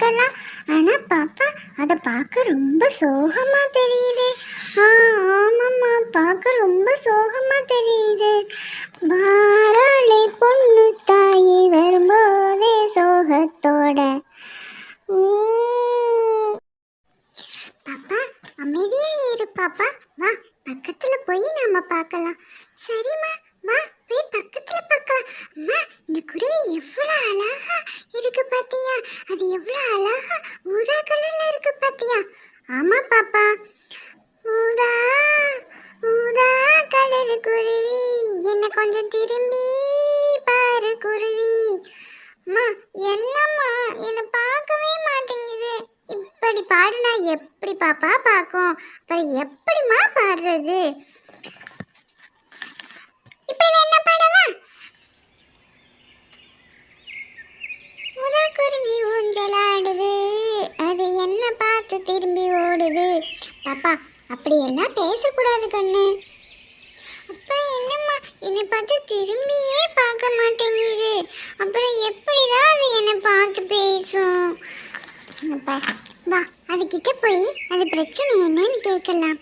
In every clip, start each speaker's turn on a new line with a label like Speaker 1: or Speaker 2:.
Speaker 1: பார்க்கலாம். ஆனா பாப்பா அதை பார்க்க ரொம்ப சோகமா தெரியுது. ஆ ஆமாம்மா பார்க்க ரொம்ப சோகமா தெரியுது. வாராளே பொண்ணு தாயி வரும்போதே சோகத்தோட. பாப்பா அமைதியா இரு பாப்பா. வா பக்கத்துல போய் நாம பார்க்கலாம். சரிம்மா வா போய் பக்கத்துல பார்க்கலாம். அம்மா இந்த குருவி எவ்வளவு அழகா இருக்கு பாத்தியா? அது எவ்வளவு திரும்பி பாரு குருவி. அம்மா என்னம்மா? என்ன பார்க்கவே மாட்டேங்குது. இப்படி பாடுனா எப்படி பாப்பா பார்க்கும் அப்புறம் எப்படிம்மா பாடுறது? இப்போ என்ன பாடவா? குருவி ஊஞ்சலாடுது. அது என்ன பார்த்து திரும்பி ஓடுது? பாப்பா அப்படியெல்லாம் பேசக்கூடாது கண்ணு. என்னை பார்த்து திரும்பியே பார்க்க மாட்டேங்குது. அப்புறம் எப்படிதான் அது என்னை பார்த்து பேசும்? வா அதுக்கிட்ட போய் அது பிரச்சனை என்னன்னு கேட்கலாம்.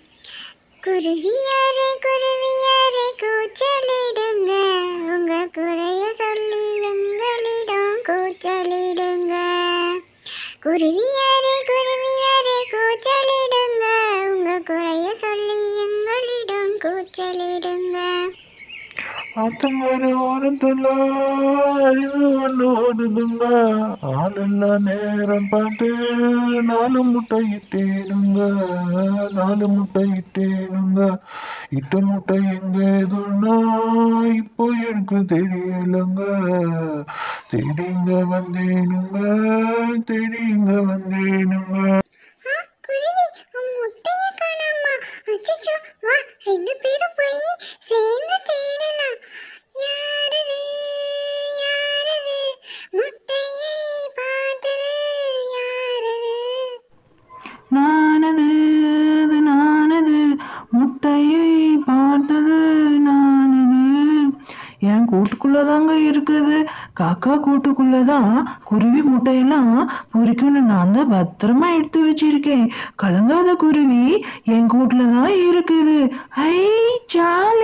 Speaker 1: குருவியாரே குருவியாரே கூச்சலிடுங்க. உங்க குறைய சொல்லி எங்களிடம் கூச்சலிடுங்க. குருவியாரே குருவியாரே கூச்சலிடுங்க. உங்க குறைய சொல்லி எங்களிடம் கூச்சலிடுங்க
Speaker 2: ஆத்தங்கரை ஓரத்துல அழிவு ஒன்று ஓடுதுங்க ஆளெல்லாம் நேரம் பார்த்து நாலு முட்டை இட்டேனுங்க நாலு முட்டை இட்டேனுங்க இட்ட முட்டை எங்க எதுன்னா இப்போ எனக்கு தெரியலங்க. தேடிங்க வந்தேனுங்க தேடிங்க வந்தேனுங்க.
Speaker 3: முட்டையை பார்த்தது நானது என் கூட்டுக்குள்ளதாங்க இருக்குது. காக்கா கூட்டுக்குள்ளதான் குருவி முட்டையெல்லாம் பொறிக்கணும் நான் தான் பத்திரமா எடுத்து வச்சிருக்கேன். கலங்காத குருவி என் கூட்டுல தான் இருக்குது. ஐ ஜாலி.